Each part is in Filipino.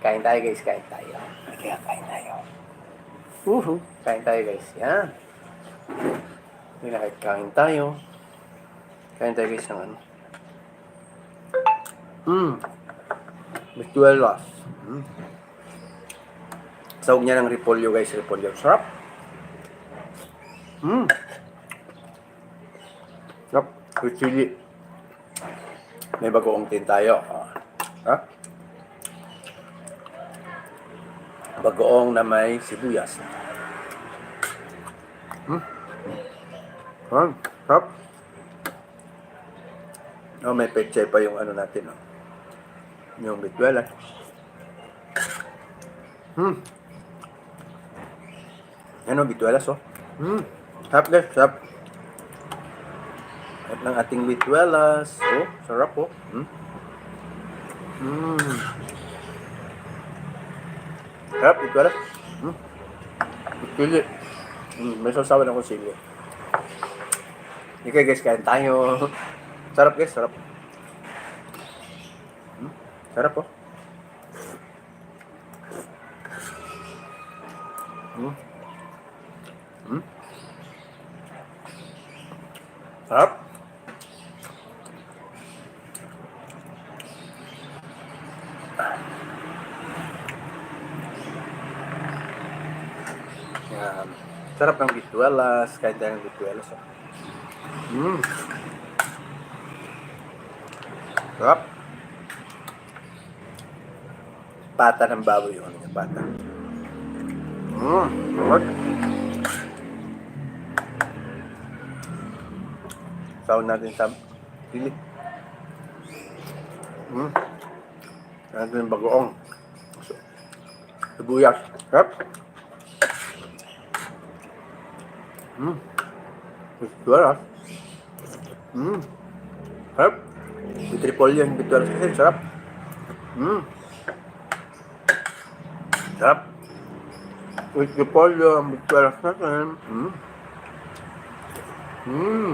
Kain tayo guys, kain tayo. Kaya kain tayo. Uhu, kain tayo guys. Yan. May nakikain tayo. Kain tayo guys ng ano. Mmm. Bituelas. Mm. Sawag niya ng repolyo guys, repolyo. Sarap. Mmm. Sarap. With chili. May bagoong tin tayo. Ah. Ha? Bagoong na may sibuyas. Hmm. Hmm. Sarap. Oh, may pechay pa yung ano natin, oh. Yung bituela. Hmm. Ano, bituelas, oh. Hmm. Sarap, guys. Sarap. Sarap ng ating bituelas. Oh, sarap, oh. Hmm. Hmm. Sarap, bituelas. Hmm. Sili. Hmm, may sasawa ng sili. Okay guys, kain tayo. Sarap guys, sarap. Hmm, sarap oh. Hmm. Hmm. Sarap. Yan. Sarap ng bituelas. Kain tayo ng bituelas. Oh. Mm. Sarap. Pata ng baboy ano yung pata. Mm. Sarap. Sawon natin sa pili. Mm. Natin yung bagoong. Sibuyas. Sarap. Mm. Bituelas. Mm. Sarap. With repolyo yung bituelas kasi sarap. Mm. Sarap. With repolyo ang bituelas natin. Mm. Mm.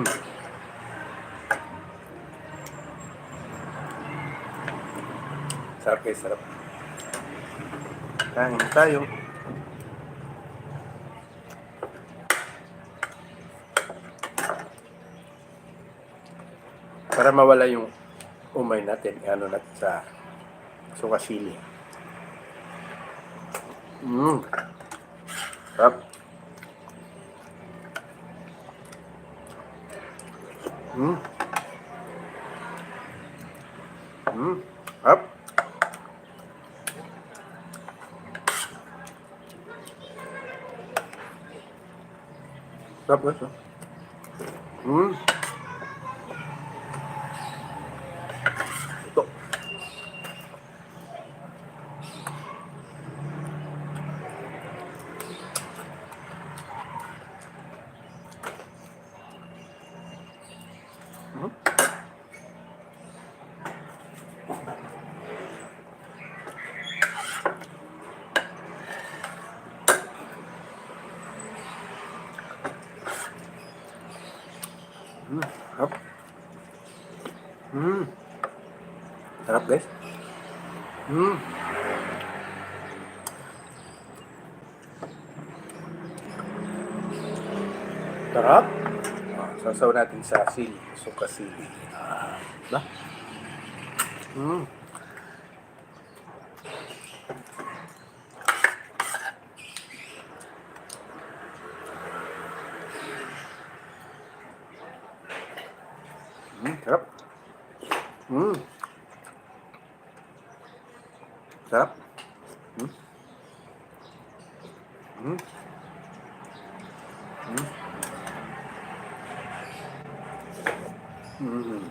Sarap guys, sarap. Kain tayo. Para mawala yung umay natin, ano natin sa sukasili. Mmm. Sarap. Mmm. Mmm. Sarap. Sarap guys. oh. Mmm. Sarap. Mm. Sarap guys. Mm. Sarap. Sasaw natin sa sili. Suka sili. Ah, ba? Mm. Mm, sarap. Mm. Sarap. Mm. Mm. Mm.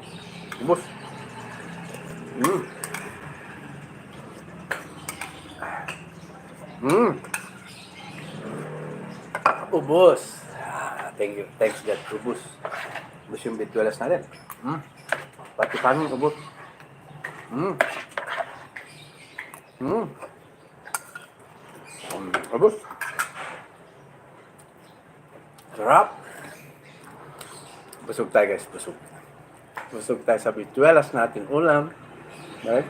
Ubus. Mm. Mm. Ubus. Ah, thank you. Thanks God. Ubus. Ubus yung bituelas natin. Mm. Pati kanin ubus. Mm. Mm. Um, ubus. Sarap. Busog tayo guys, busog. Busog tayo sa bituelas natin ulam. Right?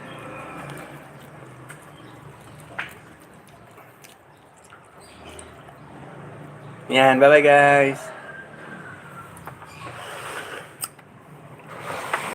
Yan, bye-bye guys!